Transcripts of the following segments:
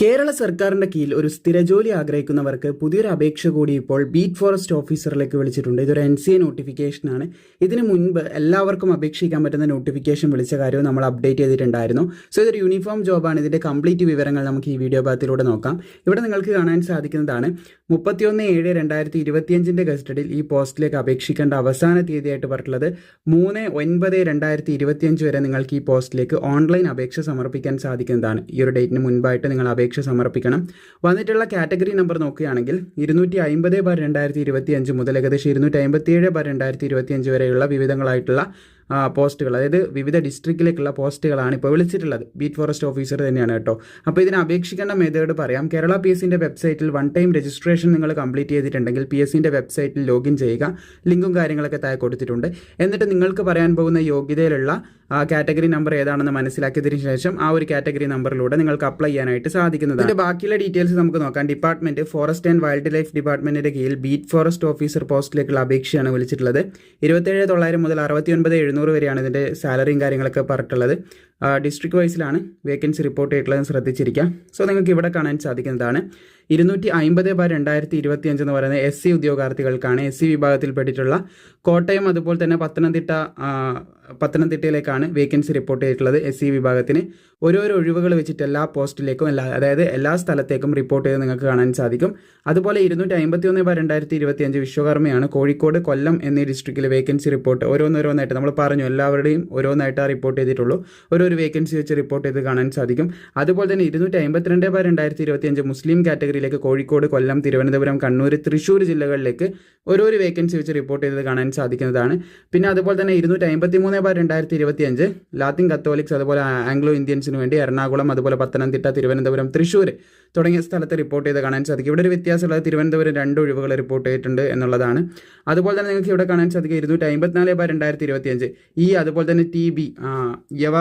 കേരള സർക്കാരിന്റെ കീഴിൽ ഒരു സ്ഥിരജോലി ആഗ്രഹിക്കുന്നവർക്ക് പുതിയൊരു അപേക്ഷ കൂടി ഇപ്പോൾ ബീറ്റ് ഫോറസ്റ്റ് ഓഫീസറിലേക്ക് വിളിച്ചിട്ടുണ്ട്. ഇതൊരു എൻ സി എ നോട്ടിഫിക്കേഷനാണ് ഇതിനു മുൻപ് എല്ലാവർക്കും അപേക്ഷിക്കാൻ പറ്റുന്ന നോട്ടിഫിക്കേഷൻ വിളിച്ച കാര്യവും നമ്മൾ അപ്ഡേറ്റ് ചെയ്തിട്ടുണ്ടായിരുന്നു. സോ ഇതൊരു യൂണിഫോം ജോബാണ് ഇതിന്റെ കംപ്ലീറ്റ് വിവരങ്ങൾ നമുക്ക് ഈ വീഡിയോ ഭാഗത്തിലൂടെ നോക്കാം. ഇവിടെ നിങ്ങൾക്ക് കാണാൻ സാധിക്കുന്നതാണ് മുപ്പത്തിയൊന്ന് ഏഴ് രണ്ടായിരത്തി ഇരുപത്തിയഞ്ചിന്റെ ഗസ്റ്റഡിൽ ഈ പോസ്റ്റിലേക്ക് അപേക്ഷിക്കേണ്ട അവസാന തീയതിയായിട്ട് പറഞ്ഞിട്ടുള്ളത് മൂന്ന് ഒൻപത് രണ്ടായിരത്തി ഇരുപത്തിയഞ്ച് വരെ നിങ്ങൾക്ക് ഈ പോസ്റ്റിലേക്ക് ഓൺലൈൻ അപേക്ഷ സമർപ്പിക്കാൻ സാധിക്കുന്നതാണ്. ഈ ഒരു ഡേറ്റിന് മുൻപായിട്ട് നിങ്ങൾ അപേക്ഷ സമർപ്പിക്കണം. വന്നിട്ടുള്ള കാറ്റഗറി നമ്പർ നോക്കുകയാണെങ്കിൽ ഇരുന്നൂറ്റി അമ്പത് ബാർ രണ്ടായിരത്തി ഇരുപത്തി അഞ്ച് മുതൽ ഏകദേശം ഇരുന്നൂറ്റി അമ്പത്തി ഏഴ് ബാർ രണ്ടായിരത്തി ഇരുപത്തി അഞ്ച് വരെയുള്ള വിവിധങ്ങളായിട്ടുള്ള പോസ്റ്റുകൾ. അതായത് വിവിധ ഡിസ്ട്രിക്റ്റിലേക്കുള്ള പോസ്റ്റുകളാണ് ഇപ്പോൾ വിളിച്ചിട്ടുള്ളത്. ബീറ്റ് ഫോറസ്റ്റ് ഓഫീസർ തന്നെയാണ് കേട്ടോ. അപ്പോൾ ഇതിന് അപേക്ഷിക്കേണ്ട മെത്തേഡ് പറയാം. കേരള പി എസിന്റെ വെബ്സൈറ്റിൽ വൺ ടൈം രജിസ്ട്രേഷൻ നിങ്ങൾ കംപ്ലീറ്റ് ചെയ്തിട്ടുണ്ടെങ്കിൽ പി എസിന്റെ വെബ്സൈറ്റിൽ ലോഗിൻ ചെയ്യുക. ലിങ്കും കാര്യങ്ങളൊക്കെ താഴെ കൊടുത്തിട്ടുണ്ട്. എന്നിട്ട് നിങ്ങൾക്ക് പറയാൻ പോകുന്ന യോഗ്യതയിലുള്ള കാറ്റഗറി നമ്പർ ഏതാണെന്ന് മനസ്സിലാക്കിയതിനു ശേഷം ആ ഒരു കാറ്റഗറി നമ്പറിലൂടെ നിങ്ങൾക്ക് അപ്ലൈ ചെയ്യാനായിട്ട് സാധിക്കുന്നത് ഇതിന്റെ ബാക്കിയുള്ള ഡീറ്റെയിൽസ് നമുക്ക് നോക്കാം. Department forest and wildlife ഡിപ്പാർട്ട്മെന്റിന്റെ കീഴിൽ ബീറ്റ് ഫോറസ്റ്റ് ഓഫീസർ പോസ്റ്റിലേക്കുള്ള അപേക്ഷയാണ് വിളിച്ചിട്ടുള്ളത്. ഇരുപത്തേഴ് തൊള്ളായിരം മുതൽ അറുപത്തി ഒൻപത് എഴുന്നൂറ് വരെയാണ് ഇതിന്റെ സാലറിയും കാര്യങ്ങളൊക്കെ പറഞ്ഞിട്ടുള്ളത്. ഡിസ്ട്രിക്ട് വൈസിലാണ് വേക്കൻസി റിപ്പോർട്ട് ചെയ്തിട്ടുള്ളത് ശ്രദ്ധിച്ചിരിക്കാം. സോ നിങ്ങൾക്ക് ഇവിടെ കാണാൻ സാധിക്കുന്നതാണ്. ഇരുന്നൂറ്റി അമ്പത് ബാർ രണ്ടായിരത്തി ഇരുപത്തി അഞ്ച് എന്ന് പറയുന്നത് എസ് സി ഉദ്യോഗാർത്ഥികൾക്കാണ് എസ് സി വിഭാഗത്തിൽപ്പെട്ടിട്ടുള്ള കോട്ടയം അതുപോലെ തന്നെ പത്തനംതിട്ട പത്തനംതിട്ടയിലേക്കാണ് വേക്കൻസി റിപ്പോർട്ട് ചെയ്തിട്ടുള്ളത് എസ് സി വിഭാഗത്തിന്. ഓരോരോ ഒഴിവുകൾ വെച്ചിട്ട് എല്ലാ പോസ്റ്റിലേക്കും എല്ലാ അതായത് എല്ലാ സ്ഥലത്തേക്കും റിപ്പോർട്ട് ചെയ്ത് നിങ്ങൾക്ക് കാണാൻ സാധിക്കും. അതുപോലെ ഇരുന്നൂറ്റി അമ്പത്തി ഒന്ന് ബാർ രണ്ടായിരത്തി ഇരുപത്തി അഞ്ച് വിശ്വകർമ്മയാണ് കോഴിക്കോട് കൊല്ലം എന്നീ ഡിസ്ട്രിക്റ്റിൽ വേക്കൻസി റിപ്പോർട്ട് ഓരോന്നോരോന്നായിട്ട് നമ്മൾ പറഞ്ഞു. എല്ലാവരുടെയും ഓരോന്നായിട്ട് ആ റിപ്പോർട്ട് ചെയ്തിട്ടുള്ളൂ. ഓരോ ഒരു വേക്കൻസി വെച്ച് റിപ്പോർട്ട് ചെയ്ത് കാണാൻ സാധിക്കും. അതുപോലെ തന്നെ ഇരുന്നൂറ്റി അമ്പത്തിരണ്ട് ബാർ രണ്ടായിരത്തി ഇരുപത്തി അഞ്ച് മുസ്ലിം കാറ്റഗറിയിലേക്ക് കോഴിക്കോട് കൊല്ലം തിരുവനന്തപുരം കണ്ണൂർ തൃശ്ശൂർ ജില്ലകളിലേക്ക് ഓരോരു വേക്കൻസി വെച്ച് റിപ്പോർട്ട് ചെയ്തത് കാണാൻ സാധിക്കുന്നതാണ്. പിന്നെ അതുപോലെ തന്നെ ഇരുന്നൂറ്റി അമ്പത്തി മൂന്ന് ബാർ രണ്ടായിരത്തി ഇരുപത്തി അഞ്ച് ലാത്തിൻ കത്തോലിക്സ് അതുപോലെ ആംഗ്ലോ ഇന്ത്യൻസിന് വേണ്ടി എറണാകുളം അതുപോലെ പത്തനംതിട്ട തിരുവനന്തപുരം തൃശ്ശൂർ തുടങ്ങിയ സ്ഥലത്ത് റിപ്പോർട്ട് ചെയ്ത് കാണാൻ സാധിക്കും. ഇവിടെ ഒരു വ്യത്യാസമുള്ളത് തിരുവനന്തപുരം രണ്ട് ഒഴിവുകൾ റിപ്പോർട്ട് ചെയ്തിട്ടുണ്ട് എന്നുള്ളതാണ്. അതുപോലെ തന്നെ നിങ്ങൾക്ക് ഇവിടെ കാണാൻ സാധിക്കും ഇരുന്നൂറ്റി അമ്പത്തിനാല് ബാർ രണ്ടായിരത്തി ഇരുപത്തി അഞ്ച് ഈ അതുപോലെ തന്നെ ടി ബി യവ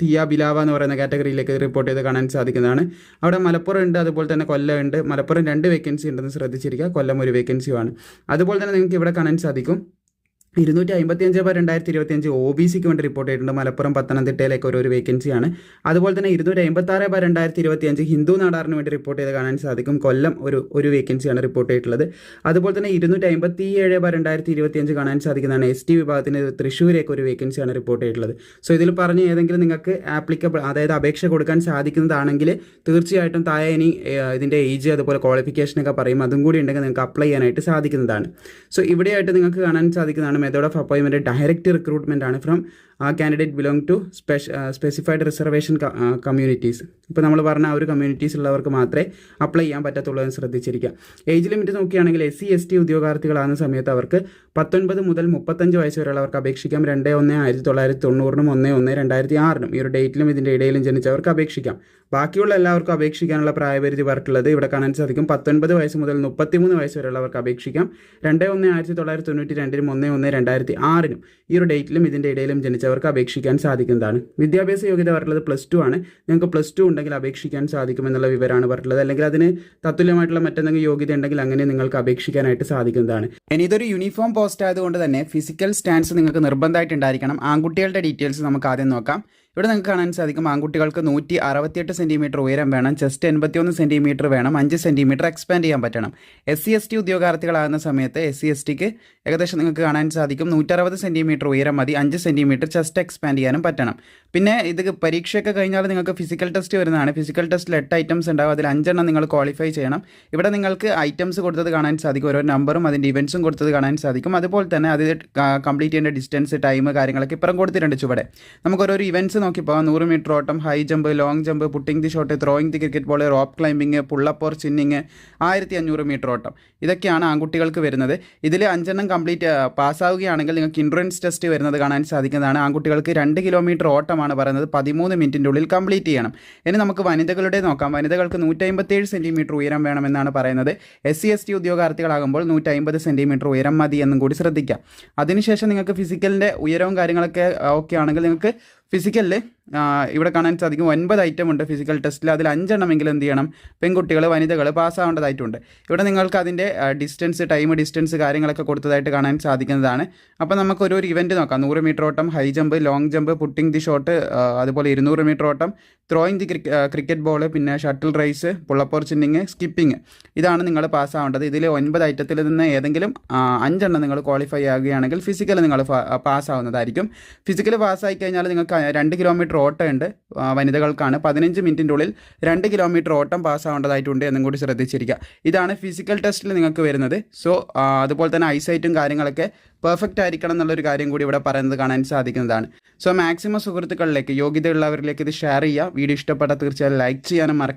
തിയ ബിലാവ എന്ന് പറയുന്ന കാറ്റഗറിയിലേക്ക് റിപ്പോർട്ട് ചെയ്ത് കാണാൻ സാധിക്കുന്നതാണ്. അവിടെ മലപ്പുറം ഉണ്ട് അതുപോലെ തന്നെ കൊല്ലം ഉണ്ട് മലപ്പുറം രണ്ട് വേക്കൻസി ഉണ്ടെന്ന് ശ്രദ്ധിച്ചിരിക്കുക. കൊല്ലം ഒരു വേക്കൻസിയുമാണ് അതുപോലെ തന്നെ നിങ്ങൾക്ക് ഇവിടെ കാണാൻ സാധിക്കും. ഇരുന്നൂറ്റി അമ്പത്തി അഞ്ച് പേർ രണ്ടായിരത്തി ഇരുപത്തി അഞ്ച് ഒ ബി സിക്ക് വേണ്ടി റിപ്പോർട്ട് ചെയ്തിട്ടുണ്ട്. മലപ്പുറം പത്തനംതിട്ടയിലേക്ക് ഒരു ഒരു വേക്കൻസിയാണ് അതുപോലെ തന്നെ ഇരുന്നൂറ്റി അമ്പത്തി ആറ് ബാർ രണ്ടായിരത്തി ഇരുപത്തി അഞ്ച് ഹിന്ദു നാടാറിന് വേണ്ടി റിപ്പോർട്ട് ചെയ്ത് കാണാൻ സാധിക്കും. കൊല്ലം ഒരു ഒരു വേക്കൻസിയാണ് റിപ്പോർട്ട് ചെയ്തിട്ടുള്ളത്. അതുപോലെ തന്നെ ഇരുന്നൂറ്റി അമ്പത്തി ഏഴ് ബാർ രണ്ടായിരത്തി ഇരുപത്തി അഞ്ച് കാണാൻ സാധിക്കുന്നതാണ്. എസ് ടി വിഭാഗത്തിന് തൃശ്ശൂരേക്ക് ഒരു വേക്കൻസിയാണ് റിപ്പോർട്ട് ചെയ്തിട്ടുള്ളത്. സോ ഇതിൽ പറഞ്ഞ ഏതെങ്കിലും നിങ്ങൾക്ക് ആപ്ലിക്കബിൾ അതായത് അപേക്ഷ കൊടുക്കാൻ സാധിക്കുന്നതാണെങ്കിൽ തീർച്ചയായിട്ടും താഴെ ഇനി ഇതിന്റെ ഏജ് അതുപോലെ ക്വാളിഫിക്കേഷനൊക്കെ പറയും. അതും കൂടി ഉണ്ടെങ്കിൽ നിങ്ങൾക്ക് അപ്ലൈ ചെയ്യാനായിട്ട് സാധിക്കുന്നതാണ്. സോ ഇവിടെയായിട്ട് നിങ്ങൾക്ക് കാണാൻ സാധിക്കുന്നതാണ് മെത്തേഡ് ഓഫ് അപ്പോയിൻമെന്റ് ഡയറക്റ്റ് റിക്രൂട്ട്മെന്റ് ആണ് from candidate belong to സ്പെഷ specified reservation communities ഇപ്പോൾ നമ്മൾ പറഞ്ഞ ആ ഒരു കമ്മ്യൂണിറ്റീസ് ഉള്ളവർക്ക് മാത്രമേ അപ്ലൈ ചെയ്യാൻ പറ്റത്തുള്ളൂ എന്ന് ശ്രദ്ധിച്ചിരിക്കുക ഏജ് ലിമിറ്റ് നോക്കുകയാണെങ്കിൽ എസ് സി എസ് ടി ഉദ്യോഗാർത്ഥികളാകുന്ന സമയത്ത് അവർക്ക് പത്തൊൻപത് മുതൽ മുപ്പത്തഞ്ച് വയസ്സ് വരെയുള്ളവർക്ക് അപേക്ഷിക്കാം. രണ്ട് ഒന്ന് ആയിരത്തി തൊള്ളായിരത്തി തൊണ്ണൂറിനും ഒന്ന് ഒന്ന് രണ്ടായിരത്തി ആറിനും. ഈ ഒരു ഡേറ്റിലും ഇതിന്റെ ഇടയിലും ജനിച്ചവർക്ക് അപേക്ഷിക്കാം. ബാക്കിയുള്ള എല്ലാവർക്കും അപേക്ഷിക്കാനുള്ള പ്രായപരിധി പറഞ്ഞിട്ടുള്ളത് ഇവിടെ കാണാൻ സാധിക്കും. പത്തൊൻപത് വയസ്സ് മുതൽ മുപ്പത്തിമൂന്ന് വയസ്സ് വരെയുള്ളവർക്ക് അപേക്ഷിക്കാം. രണ്ട് ഒന്ന് ആയിരത്തി തൊള്ളായിരത്തി തൊണ്ണൂറ്റി രണ്ടിനും ഒന്ന് ഒന്ന് രണ്ടായിരത്തി ആറിനും. ഈ ഒരു ഡേറ്റിലും ഇതിന്റെ ഇടയിലും ജനിച്ചവർക്ക് അപേക്ഷിക്കാൻ സാധിക്കുന്നതാണ്. വിദ്യാഭ്യാസ യോഗ്യത പറഞ്ഞിട്ടുള്ളത് പ്ലസ് ടു ആണ്. നിങ്ങൾക്ക് പ്ലസ് ടു ഉണ്ടെങ്കിൽ അപേക്ഷിക്കാൻ സാധിക്കുമെന്നുള്ള വിവരമാണ് പറഞ്ഞിട്ടുള്ളത്. അല്ലെങ്കിൽ അതിന് തത്തുല്യമായിട്ടുള്ള മറ്റെന്തെങ്കിലും യോഗ്യത ഉണ്ടെങ്കിൽ അങ്ങനെ നിങ്ങൾക്ക് അപേക്ഷിക്കാനായിട്ട് സാധിക്കുന്നതാണ്. ഇനി ഇതൊരു യൂണിഫോം പോസ്റ്റ് ആയതുകൊണ്ട് തന്നെ ഫിസിക്കൽ സ്റ്റാൻസ് നിങ്ങൾക്ക് നിർബന്ധമായിട്ട് ഉണ്ടായിരിക്കണം. ആൺകുട്ടികളുടെ ഡീറ്റെയിൽസ് നമുക്ക് ആദ്യം നോക്കാം. ഇവിടെ നിങ്ങൾക്ക് കാണാൻ സാധിക്കും ആൺകുട്ടികൾക്ക് നൂറ്റി അറുപത്തിയെട്ട് സെന്റിമീറ്റർ ഉയരം വേണം ചെസ്റ്റ് എൺപത്തിയൊന്ന് സെന്റിമീറ്റർ വേണം അഞ്ച് സെന്റിമീറ്റർ എക്സ്പാൻഡ് ചെയ്യാൻ പറ്റണം. എസ് സി എസ് ടി ഉദ്യോഗാർത്ഥികളാകുന്ന സമയത്ത് എസ് സി എസ് ടിക്ക് ഏകദേശം നിങ്ങൾക്ക് കാണാൻ സാധിക്കും നൂറ്ററുപത് സെന്റിമീറ്റർ ഉയരം മതി അഞ്ച് സെന്റിമീറ്റർ ചെസ്റ്റ് എക്സ്പാൻഡ് ചെയ്യാനും പറ്റണം. പിന്നെ ഇത് പരീക്ഷയൊക്കെ കഴിഞ്ഞാൽ നിങ്ങൾക്ക് ഫിസിക്കൽ ടെസ്റ്റ് വരുന്നതാണ്. ഫിസിക്കൽ ടെസ്റ്റിൽ എട്ട് ഐറ്റംസ് ഉണ്ടാവും അതിൽ അഞ്ചെണ്ണം നിങ്ങൾ ക്വാളിഫൈ ചെയ്യണം. ഇവിടെ നിങ്ങൾക്ക് ഐറ്റംസ് കൊടുത്തത് കാണാൻ സാധിക്കും ഓരോ നമ്പറും അതിന്റെ ഇവൻസും കൊടുത്തത് കാണാൻ സാധിക്കും. അതുപോലെ തന്നെ അത് കംപ്ലീറ്റ് ചെയ്യേണ്ട ഡിസ്റ്റൻസ് ടൈം കാര്യങ്ങളൊക്കെ ഇപ്പുറം കൊടുത്തിട്ടുണ്ട് ചുവടെ. നമുക്ക് ഓരോ ഇവന്റ്സ് നോക്കി പോകാം നൂറ് മീറ്റർ ഓട്ടം high jump long jump putting the shot throwing the cricket ball rope climbing pull up or ആയിരത്തി അഞ്ഞൂറ് മീറ്റർ ഓട്ടം. ഇതൊക്കെയാണ് ആൺകുട്ടികൾക്ക് വരുന്നത്. ഇതിൽ അഞ്ചെണ്ണം കംപ്ലീറ്റ് പാസ്സാവുകയാണെങ്കിൽ നിങ്ങൾക്ക് ഇൻട്രൻസ് ടെസ്റ്റ് വരുന്നത് കാണാൻ സാധിക്കുന്നതാണ്. ആൺകുട്ടികൾക്ക് രണ്ട് കിലോമീറ്റർ ഓട്ടമാണ് പറയുന്നത്. പതിമൂന്ന് മിനിറ്റിന്റെ ഉള്ളിൽ കംപ്ലീറ്റ് ചെയ്യണം. ഇനി നമുക്ക് വനിതകളുടെ നോക്കാം. വനിതകൾക്ക് നൂറ്റമ്പത്തേഴ് സെന്റിമീറ്റർ ഉയരം വേണമെന്നാണ് പറയുന്നത്. എസ് സി എസ് ടി ഉദ്യോഗാർത്ഥികളാകുമ്പോൾ നൂറ്റമ്പത് സെന്റിമീറ്റർ ഉയരം മതി എന്നും കൂടി ശ്രദ്ധിക്കാം. അതിനുശേഷം നിങ്ങൾക്ക് ഫിസിക്കലിന്റെ ഉയരവും കാര്യങ്ങളൊക്കെ ഓക്കെ ആണെങ്കിൽ നിങ്ങൾക്ക് ഫിസിക്കലിൽ ആ, ഇവിടെ കാണാൻ സാധിക്കും ഒൻപത് ഐറ്റം ഉണ്ട് ഫിസിക്കൽ ടെസ്റ്റിൽ അതിൽ അഞ്ചെണ്ണമെങ്കിലും എന്ത് ചെയ്യണം? പെൺകുട്ടികൾ വനിതകൾ പാസ്സാവേണ്ടതായിട്ടുണ്ട് ഇവിടെ നിങ്ങൾക്ക് അതിന്റെ ഡിസ്റ്റൻസ് ടൈം ഡിസ്റ്റൻസ് കാര്യങ്ങളൊക്കെ കൊടുത്തതായിട്ട് കാണാൻ സാധിക്കുന്നതാണ്. അപ്പോൾ നമുക്ക് ഒരു ഇവന്റ് നോക്കാം. നൂറ് മീറ്റർ ഓട്ടം high jump long jump putting the shot അതുപോലെ ഇരുന്നൂറ് മീറ്റർ ഓട്ടം ത്രോയിങ് ദി ക്രിക്കറ്റ് ബോൾ പിന്നെ shuttle race pull up or chinning skipping ഇതാണ് നിങ്ങൾ പാസ്സാവേണ്ടത് ഇതിൽ ഒൻപത് ഐറ്റത്തിൽ നിന്ന് ഏതെങ്കിലും അഞ്ചെണ്ണം നിങ്ങൾ ക്വാളിഫൈ ആകുകയാണെങ്കിൽ ഫിസിക്കൽ നിങ്ങൾ പാസ്സാവുന്നതായിരിക്കും ഫിസിക്കൽ പാസ്സായി കഴിഞ്ഞാൽ നിങ്ങൾക്ക് രണ്ട് കിലോമീറ്റർ ഓട്ടമുണ്ട്. വനിതകൾക്കാണ്. പതിനഞ്ച് മിനിറ്റിന്റെ ഉള്ളിൽ രണ്ട് കിലോമീറ്റർ ഓട്ടം പാസ്സാവേണ്ടതായിട്ടുണ്ട് എന്നും കൂടി ശ്രദ്ധിച്ചിരിക്കുക. ഇതാണ് ഫിസിക്കൽ ടെസ്റ്റിൽ നിങ്ങൾക്ക് വരുന്നത്. സോ അതുപോലെ തന്നെ ഐസൈറ്റും കാര്യങ്ങളൊക്കെ പെർഫെക്റ്റ് ആയിരിക്കണം എന്നുള്ളൊരു കാര്യം കൂടി ഇവിടെ പറയുന്നത് കാണാൻ സാധിക്കുന്നതാണ്. സോ മാക്സിമം സുഹൃത്തുക്കളിലേക്ക് യോഗ്യതയുള്ളവരിലേക്ക് ഇത് ഷെയർ ചെയ്യുക. വീഡിയോ ഇഷ്ടപ്പെട്ടാൽ തീർച്ചയായും ലൈക്ക് ചെയ്യാനും മറക്കാൻ